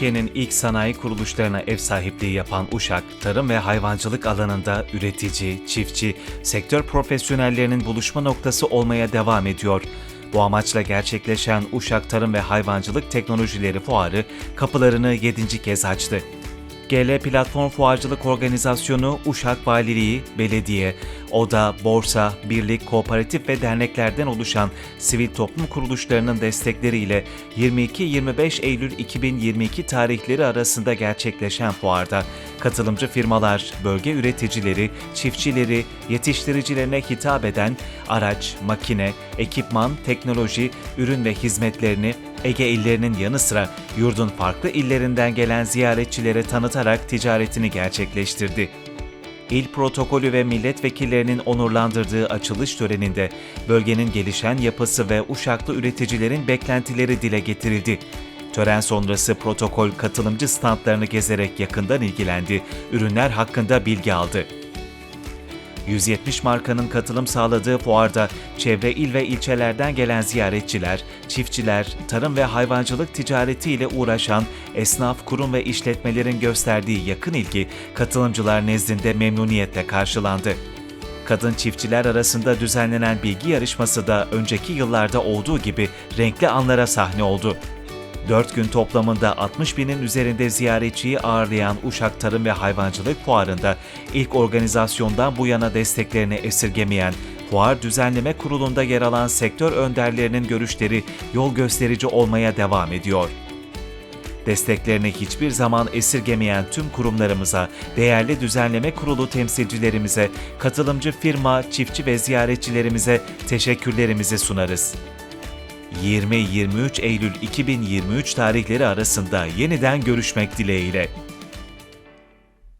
Türkiye'nin ilk sanayi kuruluşlarına ev sahipliği yapan Uşak, tarım ve hayvancılık alanında üretici, çiftçi, sektör profesyonellerinin buluşma noktası olmaya devam ediyor. Bu amaçla gerçekleşen Uşak Tarım ve Hayvancılık Teknolojileri Fuarı kapılarını 7. kez açtı. GL Platform Fuarcılık Organizasyonu, Uşak Valiliği, Belediye, Oda, Borsa, Birlik, Kooperatif ve derneklerden oluşan sivil toplum kuruluşlarının destekleriyle 22-25 Eylül 2022 tarihleri arasında gerçekleşen fuarda katılımcı firmalar, bölge üreticileri, çiftçileri, yetiştiricilerine hitap eden araç, makine, ekipman, teknoloji, ürün ve hizmetlerini Ege illerinin yanı sıra yurdun farklı illerinden gelen ziyaretçilere tanıtarak ticaretini gerçekleştirdi. İl protokolü ve milletvekillerinin onurlandırdığı açılış töreninde bölgenin gelişen yapısı ve Uşaklı üreticilerin beklentileri dile getirildi. Tören sonrası protokol katılımcı standlarını gezerek yakından ilgilendi, ürünler hakkında bilgi aldı. 170 markanın katılım sağladığı fuarda çevre il ve ilçelerden gelen ziyaretçiler, çiftçiler, tarım ve hayvancılık ticareti ile uğraşan esnaf, kurum ve işletmelerin gösterdiği yakın ilgi katılımcılar nezdinde memnuniyetle karşılandı. Kadın çiftçiler arasında düzenlenen bilgi yarışması da önceki yıllarda olduğu gibi renkli anlara sahne oldu. 4 gün toplamında 60 binin üzerinde ziyaretçiyi ağırlayan Uşak Tarım ve Hayvancılık Fuarı'nda ilk organizasyondan bu yana desteklerini esirgemeyen, Fuar Düzenleme Kurulu'nda yer alan sektör önderlerinin görüşleri yol gösterici olmaya devam ediyor. Desteklerini hiçbir zaman esirgemeyen tüm kurumlarımıza, değerli düzenleme kurulu temsilcilerimize, katılımcı firma, çiftçi ve ziyaretçilerimize teşekkürlerimizi sunarız. 20-23 Eylül 2023 tarihleri arasında yeniden görüşmek dileğiyle.